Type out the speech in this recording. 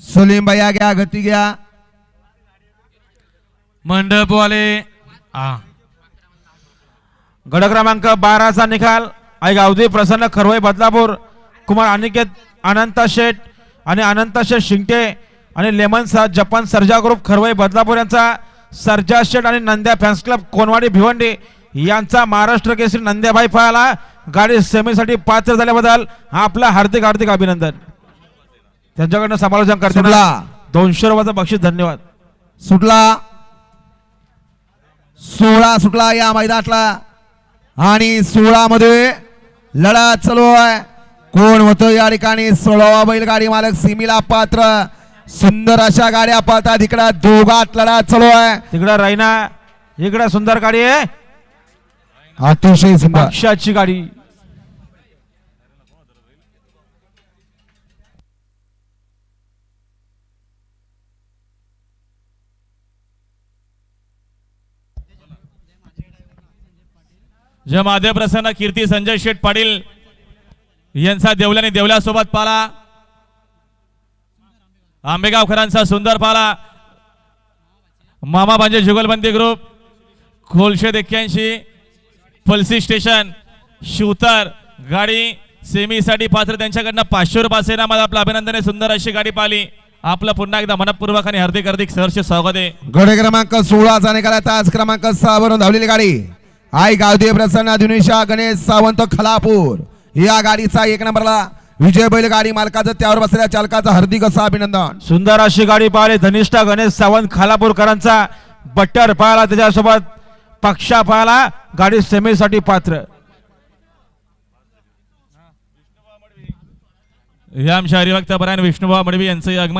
सलीम भैया घ्या गती घ्या मंडपवाले हा गड क्रमांक बाराचा निकाल. आई गावदी प्रसन्न खरवई बदलापूर. कुमार अनिकेत अनंत शेठ आणि अनंत शेठ शिंगटे आणि लेमन सा जपान सर्जा ग्रुप खरवई बदलापूर यांचा. सर्जा शेठ आणि नंद्या फॅन्स क्लब कोनवाडी भिवंडी यांचा महाराष्ट्र केसरी नंद्याभाई पळाला. गाडी सेमीसाठी पात्र झाल्याबद्दल आपला हार्दिक हार्दिक अभिनंदन. त्यांच्याकडनं समालोचन करताना सुटला. दोनशे रुपयाचं बक्षीस धन्यवाद. सुटला. सोळा सुटला या मैदानातला. आणि सोळा मध्ये लढा चालू आहे. कोण होतं या ठिकाणी? सोळावा बैलगाडी मालक सिमीला पात्र. सुंदर अशा गाड्या पळतात इकडं दोघात लढा चालू आहे. तिकडं रायना इकडं सुंदर गाडी आहे. अतिशय सुंदर. पक्षाची गाडी. जय महादेव प्रसन्न कीर्ती संजय शेठ पाटील यांचा देवल्याने देवल्यासोबत पाला. आंबेगावकरांचा सुंदर पाला. मामा पांजे जुगलबंदी ग्रुप खोलशे एक्क्याऐंशी पल्सी स्टेशन शिवतर गाडी सेमीसाठी पात्र त्यांच्याकडनं पाचशे रुपये नामात आपलं अभिनंदन सुंदर अशी गाडी पाहिली आपलं पुन्हा एकदा मनपूर्वक आणि हार्दिक हार्दिक सहर्ष स्वागत आहे. गडे क्रमांक सोळाचा निकाल आहे. तास क्रमांक सहा वरून धावलेली गाडी. आई गावदेव प्रसन्न दिनेशा गणेश सावंत खलापूर. या गाडीचा एक नंबरला विजय बैल गाडी मालकाचं त्यावर बसलेल्या चालकाचं हार्दिक असं अभिनंदन. सुंदर अशी गाडी पाहिली धनिष्ठा गणेश सावंत खालापूरकरांचा. बट्टर पाहिला त्याच्यासोबत पक्षा पाहिला गाडी सेमीसाठी पात्र. या आमच्या हरिभक्त परायण विष्णुबा मडवी यांचं आगमन